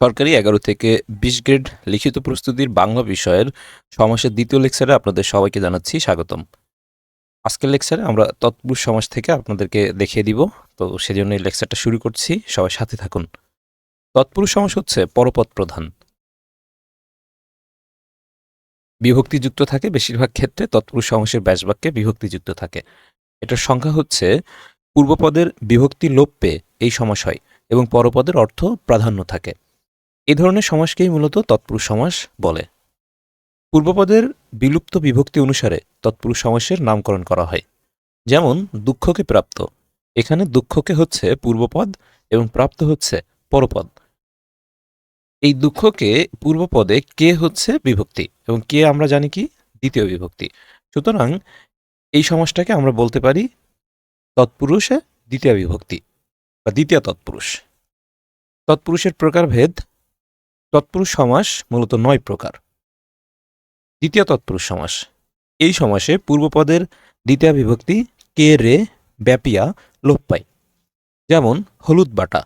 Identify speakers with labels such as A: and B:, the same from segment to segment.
A: সরকারি এগারো থেকে বিশ গ্রেড লিখিত প্রস্তুতির বাংলা বিষয়ের সমাসের দ্বিতীয় লেকচারে আপনাদের সবাইকে জানাচ্ছি স্বাগতম। আজকের লেকচারে আমরা তৎপুরুষ সমাজ থেকে আপনাদেরকে দেখিয়ে দিব। তো সেজন্য এই লেকচারটা শুরু করছি। সবাই সাথে থাকুন। তৎপুরুষ সমাস হচ্ছে পরপদ প্রধান। বিভক্তিযুক্ত থাকে বেশিরভাগ ক্ষেত্রে, তৎপুরুষ সমাসের ব্যাসবাক্যে বিভক্তিযুক্ত থাকে। এটার সংখ্যা হচ্ছে পূর্বপদের বিভক্তি লোপ পেয়ে এই সমাস হয় এবং পরপদের অর্থ প্রাধান্য থাকে। এই ধরনের সমাসকেই মূলত তৎপুরুষ সমাস বলে। পূর্বপদের বিলুপ্ত বিভক্তি অনুসারে তৎপুরুষ সমাসের নামকরণ করা হয়। যেমন, দুঃখকে প্রাপ্ত। এখানে দুঃখকে হচ্ছে পূর্বপদ এবং প্রাপ্ত হচ্ছে পরপদ। এই দুঃখকে পূর্বপদে কে হচ্ছে বিভক্তি এবং কে আমরা জানি কি? দ্বিতীয় বিভক্তি। সুতরাং এই সমাসটাকে আমরা বলতে পারি তৎপুরুষে দ্বিতীয় বিভক্তি বা দ্বিতীয় তৎপুরুষ। তৎপুরুষের প্রকারভেদ তৎপুরুষ সমাস মূলত নয় প্রকার। দ্বিতীয় তৎপুরুষ সমাস। এই সমাসে পূর্বপদের দ্বিতীয় বিভক্তি কে রে, ব্যাপিয়া লোপ পায় যেমন হলুদ বাটা,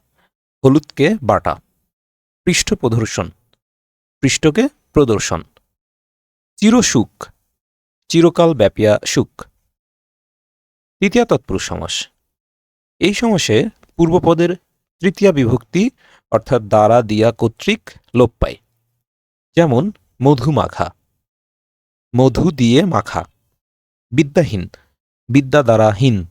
A: হলুদকে বাটা। পৃষ্ঠ প্রদর্শন, পৃষ্ঠকে প্রদর্শন। চিরসুখ, চিরকাল ব্যাপিয়া সুখ। তৃতীয় তৎপুরুষ সমাস। এই সমাসে পূর্বপদের তৃতীয় বিভক্তি অর্থাৎ দ্বারা দিয়া কর্তৃক লোপ পায়। যেমন, মধু মাখা। মধু দিয়ে মাখা। বিদ্যাহীন। বিদ্যা দ্বারা হীন।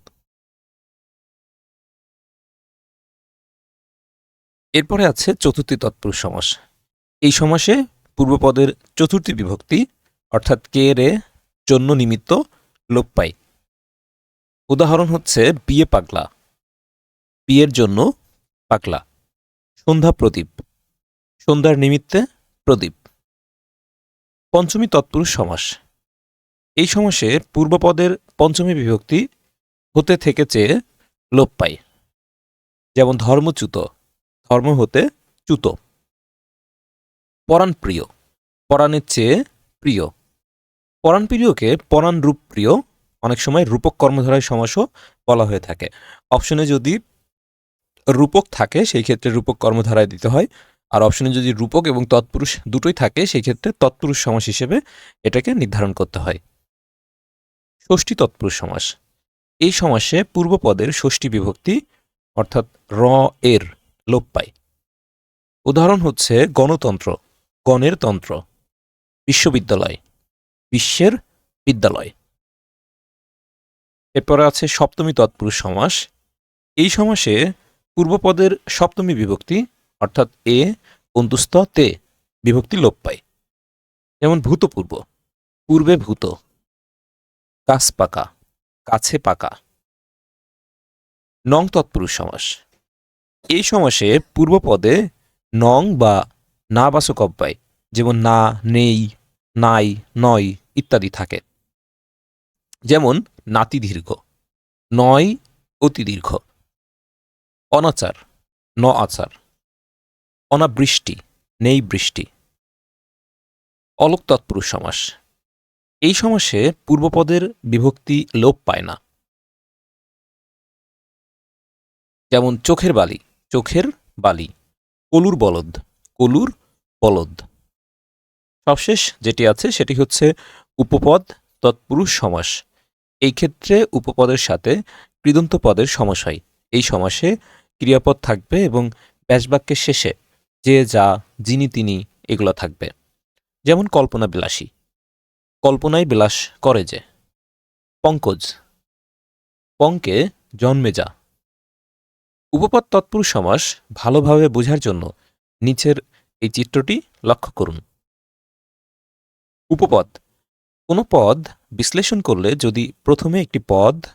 A: এরপরে আছে চতুর্থী তৎপুরুষ সমাস। এই সমাসে পূর্বপদের চতুর্থী বিভক্তি, অর্থাৎ কে রে জন্য নিমিত্ত লোপ পায়। উদাহরণ হচ্ছে বিয়ে পাগলা। বিয়ের জন্য পাগলা। সন্ধ্যা প্রদীপ। সন্ধ্যার নিমিত্তে প্রদীপ। পঞ্চমী তৎপুরুষ সমাস। এই সমাসে পূর্বপদের পঞ্চমী বিভক্তি হতে থেকে চেয়ে লোপ পায় যেমন ধর্মচ্যুত, ধর্ম হতে চ্যুত। পরাণ প্রিয় পরাণের চেয়ে প্রিয়। পরাণ প্রিয়কে পরাণ রূপ প্রিয়, অনেক সময় রূপক কর্মধারায় সমাসও বলা হয়ে থাকে। অপশনে যদি রূপক থাকে, সেই ক্ষেত্রে রূপক কর্মধারায় দিতে হয়। আর অপশনে যদি রূপক এবং তৎপুরুষ দুটোই থাকে, সেই ক্ষেত্রে তৎপুরুষ সমাস হিসেবে এটাকে নির্ধারণ করতে হয়। ষষ্ঠী তৎপুরুষ সমাস। এই সমাসে পূর্বপদের ষষ্ঠী বিভক্তি, অর্থাৎ র, এর লোপ পায়। উদাহরণ হচ্ছে গণতন্ত্র, গণের তন্ত্র, বিশ্ববিদ্যালয়, বিশ্বের বিদ্যালয়। এরপরে আছে সপ্তমী তৎপুরুষ সমাস। এই সমাসে পূর্বপদের সপ্তমী বিভক্তি, অর্থাৎ এ, অন্তুস্থ, তে, বিভক্তি লোপ পায়। যেমন ভূতপূর্ব, পূর্বে ভূত, কাছ পাকা, কাছে পাকা। নং তৎপুরুষ সমাস। এই সমাসে পূর্বপদে নং বা না বাচক অব্যয়, যেমন না, নেই, নাই, নয় ইত্যাদি থাকে। যেমন নাতি দীর্ঘ, নয় অতি দীর্ঘ। অনাচার, ন আচার। অনাবৃষ্টি, নেই বৃষ্টি। অলোক তৎপুরুষ সমাস। এই সমাসে পূর্বপদের বিভক্তি লোপ পায় না। যেমন চোখের বালি চোখের বালি। কলুর বলদ কলুর বলদ। সবশেষ যেটি আছে সেটি হচ্ছে উপপদ তৎপুরুষ সমাস। এই ক্ষেত্রে উপপদের সাথে কৃদন্ত পদের সমাস হয়। এই সমাসে ক্রিয়াপদ থাকবে এবং ব্যাসবাক্যের শেষে যে, যা, যিনি, তিনি এগুলো থাকবে। যেমন কল্পনা বিলাসী। কল্পনায় বিলাস করে যে। পঙ্কজ। পঙ্কে জন্মে যা। উপপদ তৎপুরুষ সমাস ভালোভাবে বোঝার জন্য নিচের এই চিত্রটি লক্ষ্য করুন। উপপদ। কোনো পদ বিশ্লেষণ করলে যদি প্রথমে একটি পদ,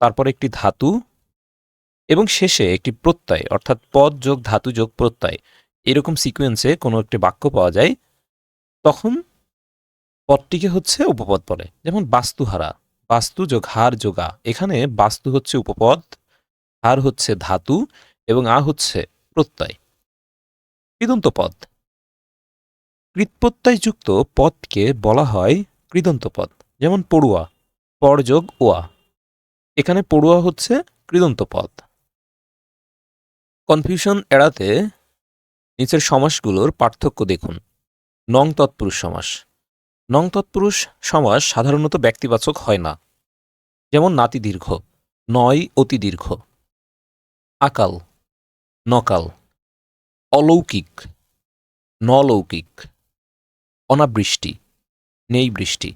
A: তারপর একটি ধাতু এবং শেষে একটি প্রত্যয়, অর্থাৎ পদ যোগ ধাতু যোগ প্রত্যয়। এরকম সিকোয়েন্সে কোনো একটি বাক্য পাওয়া যায়, তখন পদটিকে হচ্ছে উপপদ বলে। যেমন বাস্তুহারা, বাস্তু যোগ হার যোগা। এখানে বাস্তু হচ্ছে উপপদ, হার হচ্ছে ধাতু, এবং আ হচ্ছে প্রত্যয়। কৃদন্ত পদ কৃৎপ্রত্যয়যুক্ত পদকে বলা হয় কৃদন্ত পদ যেমন পড়ুয়া পরযোগ ওয়া। এখানে পড়ুয়া হচ্ছে কৃদন্ত পদ কনফিউশন এড়াতে নিচের সমাসগুলোর পার্থক্য দেখুন। নং তৎপুরুষ সমাস। নং তৎপুরুষ সমাস সাধারণত ব্যক্তিবাচক হয় না। যেমন নাতি দীর্ঘ, নয় অতি দীর্ঘ। আকাল, নকাল। অলৌকিক, নলৌকিক। অনাবৃষ্টি নেই বৃষ্টি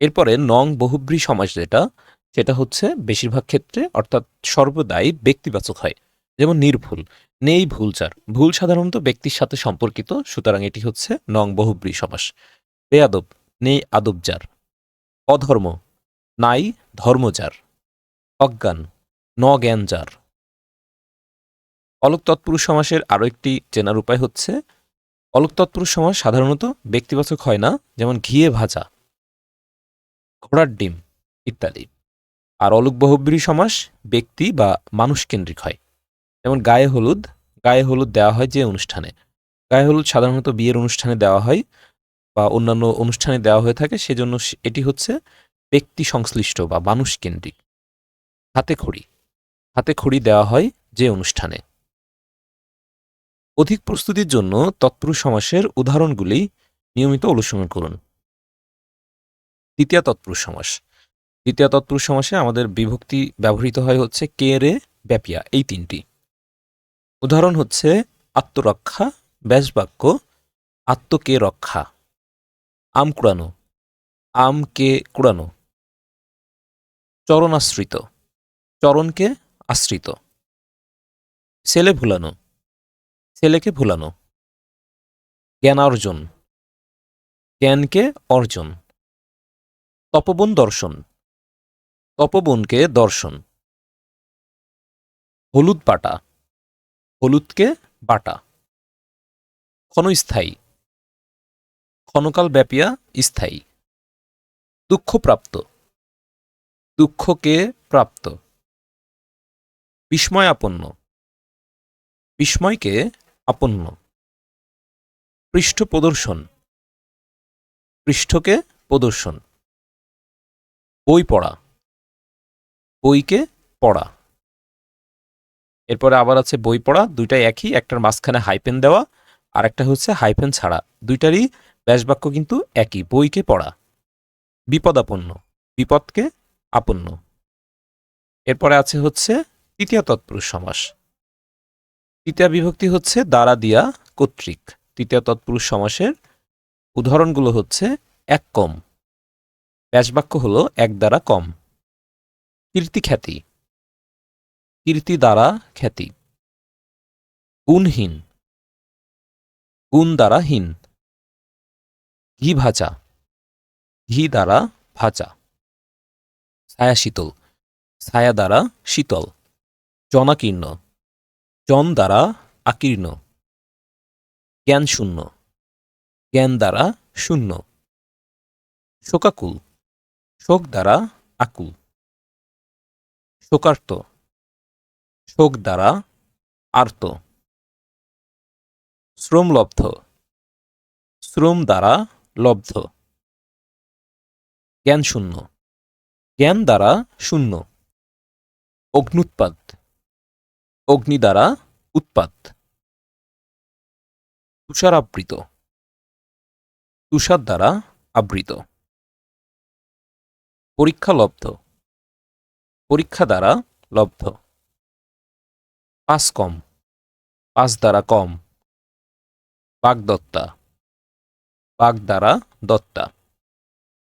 A: এরপরে নং বহুব্রী সমাস যেটা, সেটা হচ্ছে বেশিরভাগ ক্ষেত্রে অর্থাৎ সর্বদাই ব্যক্তিবাচক হয়। যেমন নির্ভুল। নেই ভুলচার। ভুল সাধারণত ব্যক্তির সাথে সম্পর্কিত, সুতরাং এটি হচ্ছে নং বহুব্রী সমাস। বেয়াদব, নেই আদবজার। অধর্ম, নাই ধর্ম ধর্মজার। অজ্ঞান, ন জ্ঞানজার। অলক তৎপুরুষ সমাসের আরও একটি চেনার উপায় হচ্ছে অলক তৎপুরুষ সমাস সাধারণত ব্যক্তিবাচক হয় না, যেমন ঘিয়ে ভাজা, ঘোড়ার ডিম, ইত্যাদি। আর অলক বহুব্রী সমাস ব্যক্তি বা মানুষ কেন্দ্রিক হয়। যেমন গায়ে হলুদ গায়ে হলুদ দেওয়া হয় যে অনুষ্ঠানে। গায়ে হলুদ সাধারণত বিয়ের অনুষ্ঠানে দেওয়া হয় বা অন্যান্য অনুষ্ঠানে দেওয়া হয়ে থাকে, সেজন্য এটি হচ্ছে ব্যক্তি সংশ্লিষ্ট বা মানুষ কেন্দ্রিক। হাতে খড়ি হাতে খড়ি দেওয়া হয় যে অনুষ্ঠানে। অধিক প্রস্তুতির জন্য তৎপুরুষ সমাসের উদাহরণগুলি নিয়মিত অনুসরণ করুন। দ্বিতীয় তৎপুরুষ সমাস। দ্বিতীয় তৎপুরুষ সমাসে আমাদের বিভক্তি ব্যবহৃত হয় হচ্ছে কে রে ব্যাপিয়া, এই তিনটি। উদাহরণ হচ্ছে আত্মরক্ষা, ব্যাসবাক্য, আত্মকে রক্ষা। আম কুড়ানো। আম কে কুড়ানো। চরণাশ্রিত। চরণকে আশ্রিত। ছেলে ভুলানো। ছেলেকে ভুলানো। জ্ঞানার্জন জ্ঞানকে অর্জন। তপবন দর্শন। তপবনকে দর্শন। হলুদ পাটা। হলুদকে বাটা। ক্ষণস্থায়ী ক্ষণকাল ব্যাপিয়া স্থায়ী। দুঃখপ্রাপ্ত। দুঃখকে প্রাপ্ত। বিস্ময়াপন্ন। বিস্ময়কে আপন্ন। পৃষ্ঠ প্রদর্শন পৃষ্ঠকে প্রদর্শন। বই পড়া। বইকে পড়া। এরপরে আবার আছে বই পড়া, দুইটাই একই, একটার মাঝখানে হাইপেন দেওয়া আর একটা হচ্ছে হাইপেন ছাড়া। দুইটারই ব্যাসবাক্য কিন্তু একই, বইকে পড়া। বিপদাপন্ন, বিপদকে আপন্ন। এরপরে আছে হচ্ছে তৃতীয় তৎপুরুষ সমাস। তৃতীয় বিভক্তি হচ্ছে দ্বারা দিয়া কর্তৃক। তৃতীয় তৎপুরুষ সমাসের উদাহরণগুলো হচ্ছে এক কম। ব্যাসবাক্য হলো এক দ্বারা কম। কীর্তি খ্যাতি কীর্তি দ্বারা খ্যাতি। গুণহীন গুণ দ্বারা হীন। ঘি ভাজা। ঘি দ্বারা ভাজা। ছায়া শীতল। ছায়া দ্বারা শীতল। জনাকীর্ণ। জন দ্বারা আকীর্ণ। জ্ঞান শূন্য। জ্ঞান দ্বারা শূন্য। শোকাকুল। শোক দ্বারা আকুল। শোকার্ত। শোক দ্বারা আর্ত। শ্রমলব্ধ শ্রম দ্বারা লব্ধ। জ্ঞান শূন্য। জ্ঞান দ্বারা শূন্য। অগ্নুৎপাত। অগ্নি দ্বারা উৎপাত। তুষারাবৃত। তুষার দ্বারা আবৃত। পরীক্ষা লব্ধ। পরীক্ষা দ্বারা লব্ধ। পাস কম পাস দ্বারা কম বাগদত্তা বাগ দ্বারা দত্তা।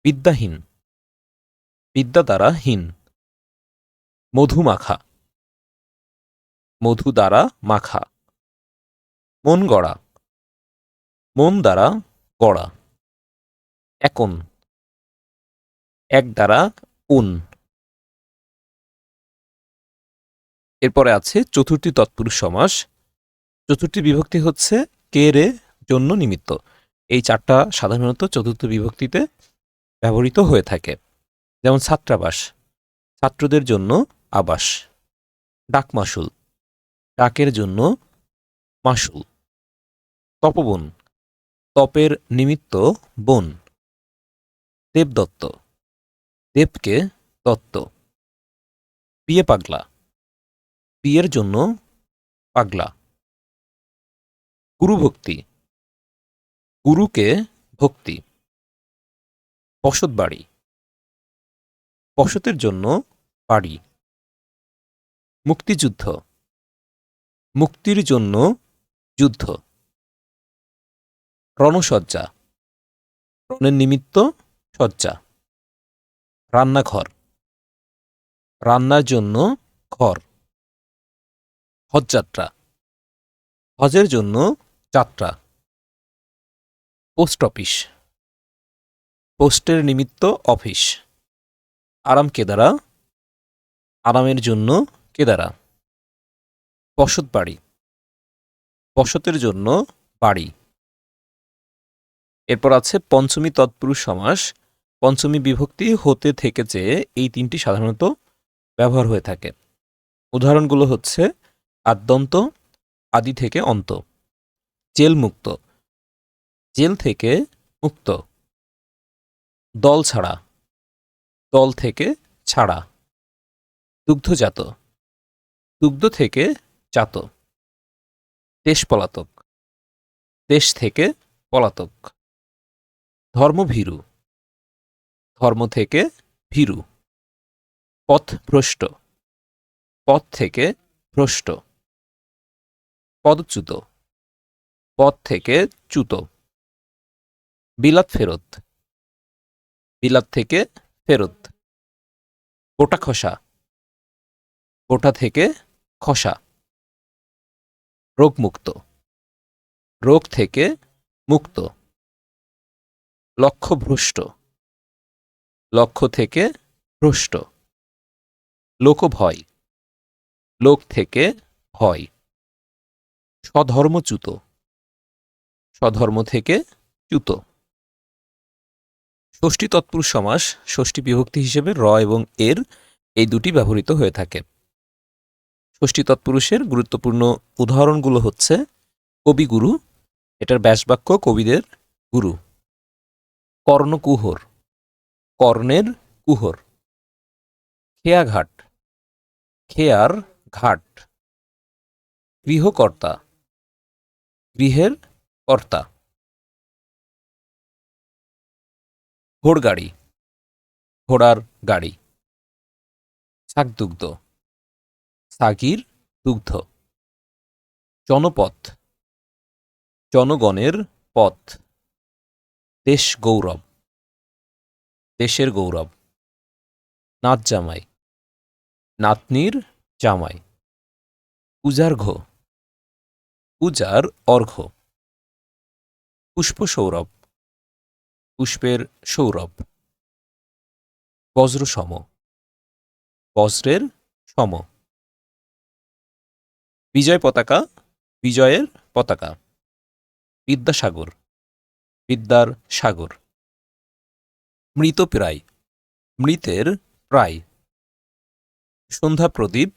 A: বিদ্যাহীন, বিদ্যা দ্বারা হীন। মধুমাখা, মধু দ্বারা মাখা। মন গড়া, মন দ্বারা গড়া। একন, এক দ্বারা উন। এরপরে আছে চতুর্থী তৎপুরুষ সমাস। চতুর্থী বিভক্তি হচ্ছে কে রে জন্য নিমিত্ত। এই চারটা সাধারণত চতুর্থ বিভক্তিতে ব্যবহৃত হয়ে থাকে। যেমন ছাত্রাবাস, ছাত্রদের জন্য আবাস। ডাক মাসুল ডাকের জন্য মাসুল তপবন, তপের নিমিত্ত বন। দেবদত্ত, দেবকে দত্ত। বিয়ে পাগলা বিয়ের জন্য পাগলা। গুরুভক্তি গুরুকে ভক্তি। বসত বাড়ি। বসতের জন্য বাড়ি। মুক্তিযুদ্ধ। মুক্তির জন্য যুদ্ধ। রণসজ্জা। রণের নিমিত্ত সজ্জা। রান্নাঘর। রান্নার জন্য ঘর। হজযাত্রা। হজের জন্য যাত্রা। Post office. পোস্টের নিমিত্ত অফিস। আরাম কেদারা। আরামের জন্য কেদারা। বসত বাড়ি। বসতের জন্য বাড়ি। এরপর আছে পঞ্চমী তৎপুরুষ সমাস। পঞ্চমী বিভক্তি হতে থেকে চেয়ে এই তিনটি সাধারণত ব্যবহার হয়ে থাকে। উদাহরণগুলো হচ্ছে আদ্যন্ত, আদি থেকে অন্ত। জেল মুক্ত। জেল থেকে মুক্ত। দল ছাড়া। দল থেকে ছাড়া। দুগ্ধজাত দুগ্ধ থেকে জাত। দেশ পলাতক। দেশ থেকে পলাতক। ধর্মভীরু ধর্ম থেকে ভীরু। পথ ভ্রষ্ট। পথ থেকে ভ্রষ্ট। পদচ্যুত। পদ থেকে চ্যুত। বিলাত ফেরত। বিলাত থেকে ফেরত। গোটা খসা। গোটা থেকে খসা। রোগমুক্ত। রোগ থেকে মুক্ত। লক্ষ্যভ্রষ্ট লক্ষ্য থেকে ভ্রষ্ট। লোকভয়। লোক থেকে ভয়। স্বধর্মচ্যুত। স্বধর্ম থেকে চ্যুত। ষষ্ঠী তৎপুরুষ সমাস ষষ্ঠী বিভক্তি হিসেবে র এবং এর এই দুটি ব্যবহৃত হয়ে থাকে। ষষ্ঠী তৎপুরুষের গুরুত্বপূর্ণ উদাহরণগুলো হচ্ছে কবিগুরু, এটার ব্যাসবাক্য কবিদের গুরু। কর্ণকুহর, কর্ণের কুহর। খেয়াঘাট, খেয়ার ঘাট। গৃহকর্তা গৃহের কর্তা। ঘোড়গাড়ি। ঘোড়ার গাড়ি। শাকদুগ্ধ সাগির দুগ্ধ। জনপথ। জনগণের পথ। দেশ গৌরব। দেশের গৌরব। নাচ জামাই। নাতনির জামাই। পূজার্ঘ পূজার অর্ঘ পুষ্প সৌরভ পুষ্পের সৌরভ। বজ্র সম বজ্রের সম। বিজয় পতাকা, বিজয়ের পতাকা। বিদ্যাসাগর। বিদ্যার সাগর। মৃত প্রায়। মৃতের প্রায়। সন্ধ্যা প্রদীপ।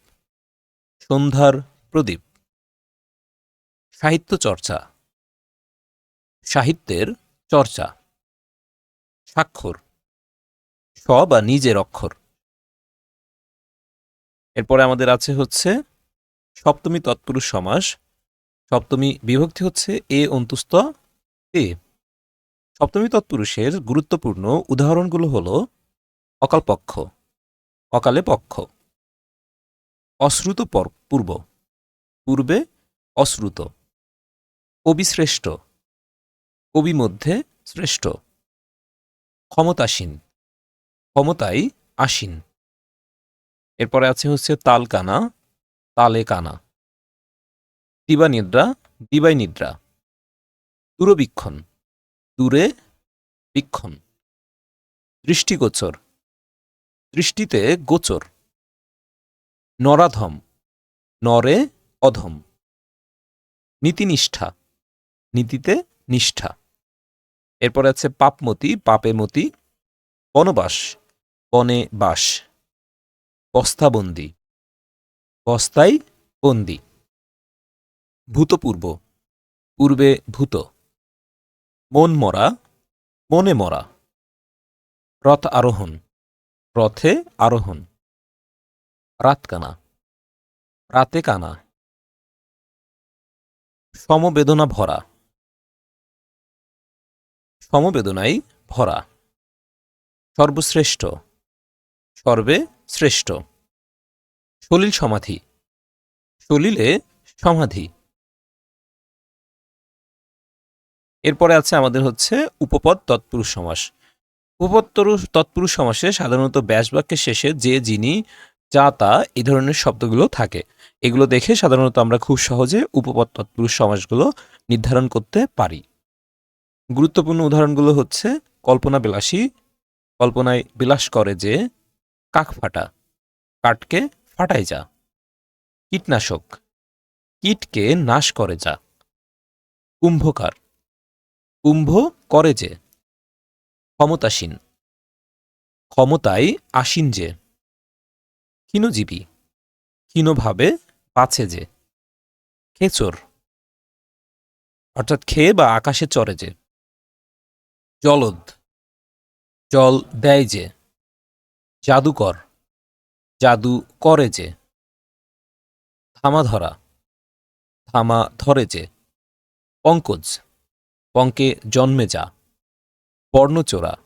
A: সন্ধ্যার প্রদীপ। সাহিত্য চর্চা। সাহিত্যের চর্চা। স্বাক্ষর। স বা নিজের অক্ষর। এরপরে আমাদের আছে হচ্ছে সপ্তমী তৎপুরুষ সমাস। সপ্তমী বিভক্তি হচ্ছে এ অন্তুস্ত এ। সপ্তমী তৎপুরুষের গুরুত্বপূর্ণ উদাহরণগুলো হল অকালপক্ষ, অকালে পক্ষ, অশ্রুত পর- পূর্ব, পূর্বে অশ্রুত। কবিশ্রেষ্ঠ। কবি মধ্যে শ্রেষ্ঠ। ক্ষমতাসীন। ক্ষমতাই আসীন। এরপরে আছে হচ্ছে তাল কানা তালে কানা দিবা নিদ্রা দিবাই নিদ্রা দূরবীক্ষণ। দূরে বীক্ষণ। দৃষ্টিগোচর। দৃষ্টিতে গোচর। নরাধম। নরে অধম। নীতিনিষ্ঠা। নীতিতে নিষ্ঠা। এরপরে আছে পাপমতি, পাপে মতি, বনবাস, বনে বাস, বস্তাবন্দি, বস্তায় বন্দি। ভূতপূর্ব, পূর্বে ভূত, মন মরা, মনে মরা, রথ আরোহণ, রথে আরোহণ, রাত কানা, রাতে কানা, সমবেদনা ভরা। সমবেদনায় ভরা। সর্বশ্রেষ্ঠ। সর্বে শ্রেষ্ঠ। সলিল সমাধি। সলিলে সমাধি। এরপরে আছে আমাদের হচ্ছে উপপদ তৎপুরুষ সমাস। উপপদ তৎপুরুষ সমাসে সাধারণত ব্যাস বাক্যের শেষে যে, যিনি, যা, তা এই ধরনের শব্দগুলো থাকে। এগুলো দেখে সাধারণত আমরা খুব সহজে উপপদ তৎপুরুষ সমাসগুলো নির্ধারণ করতে পারি। গুরুত্বপূর্ণ উদাহরণগুলো হচ্ছে কল্পনা বিলাসী কল্পনায় বিলাস করে যে কাক ফাটা কাঠকে ফাটাই যা, কীটনাশক, কীটকে নাশ করে যা, কুম্ভকার, কুম্ভ করে যে, ক্ষমতাসীন, ক্ষমতায় আসীন যে, ক্ষীণজীবী, ক্ষীণভাবে বাঁচে যে, খেচর, অর্থাৎ খেয়ে বা আকাশে চড়ে যে জলদ। জল দেয় যে, জাদুকর, জাদু করে যে। থামা ধরা, থামা ধরে যে। পঙ্কজ, পঙ্কে জন্মে যা। বর্ণচোরা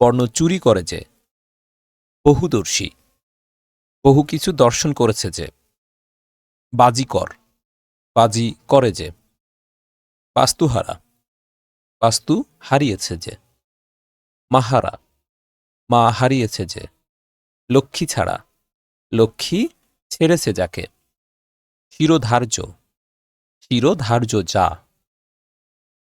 A: বর্ণ চুরি করে যে। বহুদর্শী, বহু কিছু দর্শন করেছে যে। বাজিকর, বাজি করে যে। বাস্তুহারা বাস্তু হারিয়েছে যে। মাহারা, মা হারিয়েছে যে। লক্ষ্মী ছাড়া, লক্ষ্মী ছেড়েছে যাকে। শিরোধার্য শিরোধার্য যা।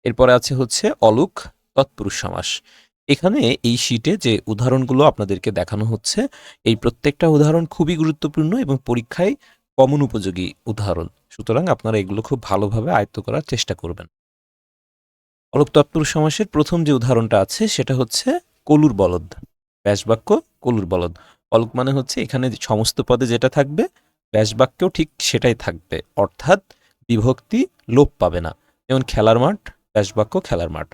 A: এরপরে আছে হচ্ছে অলোক তৎপুরুষ সমাস এখানে এই শীটে যে উদাহরণগুলো আপনাদেরকে দেখানো হচ্ছে, এই প্রত্যেকটা উদাহরণ খুবই গুরুত্বপূর্ণ এবং পরীক্ষায় কমন উপযোগী উদাহরণ। সুতরাং আপনারা এগুলো খুব ভালোভাবে আয়ত্ত করার চেষ্টা করবেন। অলোক তৎপুরুষ সমাসের প্রথম যে উদাহরণটা আছে, সেটা হচ্ছে কলুর বলদ। ব্যাসবাক্য কলুর বলদ। অলোক মানে হচ্ছে এখানে সমস্ত পদে যেটা থাকবে, ব্যাসবাক্যও ঠিক সেটাই থাকবে। অর্থাৎ বিভক্তি লোপ পাবে না। যেমন খেলার মাঠ, ব্যাসবাক্য খেলার মাঠ।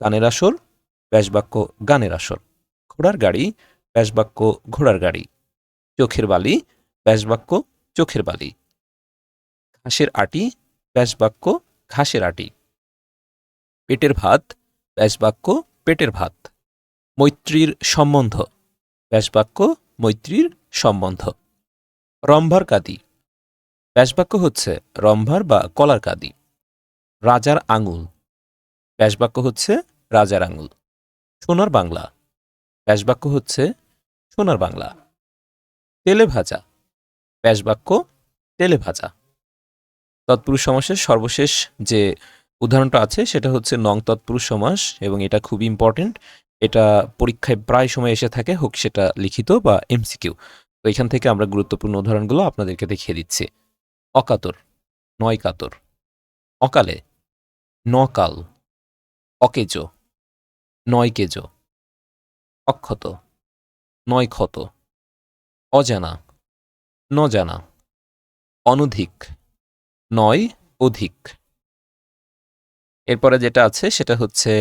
A: গানের আসর, ব্যাসবাক্য গানের আসর। ঘোড়ার গাড়ি, ব্যাসবাক্য ঘোড়ার গাড়ি। চোখের বালি, ব্যাসবাক্য চোখের বালি। ঘাসের আটি, ব্যাসবাক্য ঘাসের আটি। পেটের ভাত, ব্যাসবাক্য পেটের ভাত। মৈত্রীর সম্বন্ধ, ব্যাসবাক্য মৈত্রীর সম্বন্ধ। রম্ভার কাদি, ব্যাসবাক্য হচ্ছে রম্ভার বা কলার কাদি। রাজার আঙুল, ব্যাসবাক্য হচ্ছে রাজার আঙুল। সোনার বাংলা, ব্যাসবাক্য হচ্ছে সোনার বাংলা। তেলে ভাজা, ব্যাসবাক্য তেলে ভাজা। তৎপুরুষ সমাসের সর্বশেষ যে উদাহরণটা আছে, সেটা হচ্ছে নং তৎপুরুষ সমাস, এবং এটা খুব ইম্পর্টেন্ট এটা পরীক্ষায় প্রায় সময় এসে থাকে, হোক সেটা লিখিত বা এমসিকিউ। তো এখান থেকে আমরা গুরুত্বপূর্ণ উদাহরণগুলো আপনাদেরকে দেখিয়ে দিচ্ছি। অকাতর নয় কাতর অকালে, নকাল, অকেজো নয় কেজো অক্ষত নয় ক্ষত অজানা, নজানা, অনধিক, নয় অধিক। এরপরে যেটা আছে সেটা হচ্ছে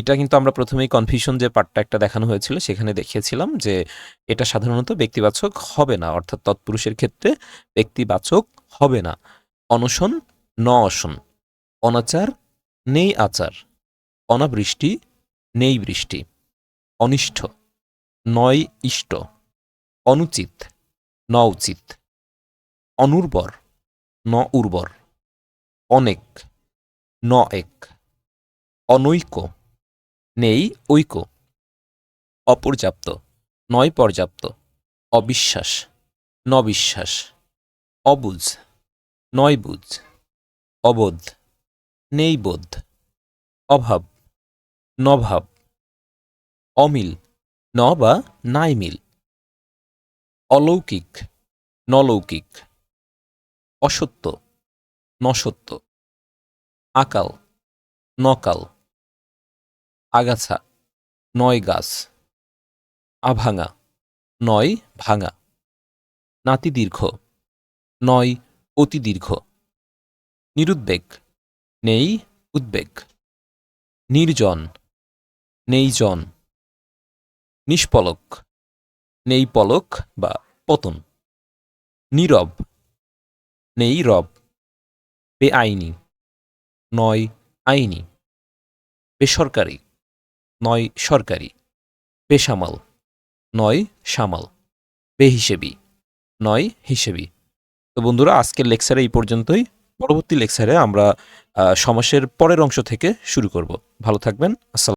A: এটা কিন্তু আমরা প্রথমেই কনফিউশন যে পার্টটা একটা দেখানো হয়েছিল সেখানে দেখিয়েছিলাম যে এটা সাধারণত ব্যক্তিবাচক হবে না, অর্থাৎ তৎপুরুষের ক্ষেত্রে ব্যক্তিবাচক হবে না। অনশন ন অসন অনাচার নেই আচার অনাবৃষ্টি নেই বৃষ্টি অনিষ্ঠ। নয় ইষ্ট অনুচিত ন উচিত অনুর্বর ন উর্বর অনেক। ন এক অনৈক্য, নেই ঐক্য, অপর্যাপ্ত, নয় পর্যাপ্ত, অবিশ্বাস, নবিশ্বাস বিশ্বাস অবুঝ, নয় বুঝ, অবোধ, নেই বোধ, অভাব, নভাব, অমিল ন বা নাই মিল, অলৌকিক, নলৌকিক, অসত্য, নসত্য। আকাল, নকাল, আগাছা, নয় গাছ, আভাঙা, নয় ভাঙা, নাতি দীর্ঘ, নয় অতি দীর্ঘ, নিরুদ্বেগ, নেই উদ্বেগ, নির্জন, নেই জন, নিষ্পলক, নেই পলক বা পতন, নীরব, নেই রব, বেআইনি নয় আইনি। বেসরকারি, নয় সরকারি। বেসামাল, নয় সামাল। বেহিসেবি, নয় হিসেবি। তো বন্ধুরা, আজকের লেকচারে এই পর্যন্তই। পরবর্তী লেকচারে আমরা সমাসের পরের অংশ থেকে শুরু করব। ভালো থাকবেন। আসসালাম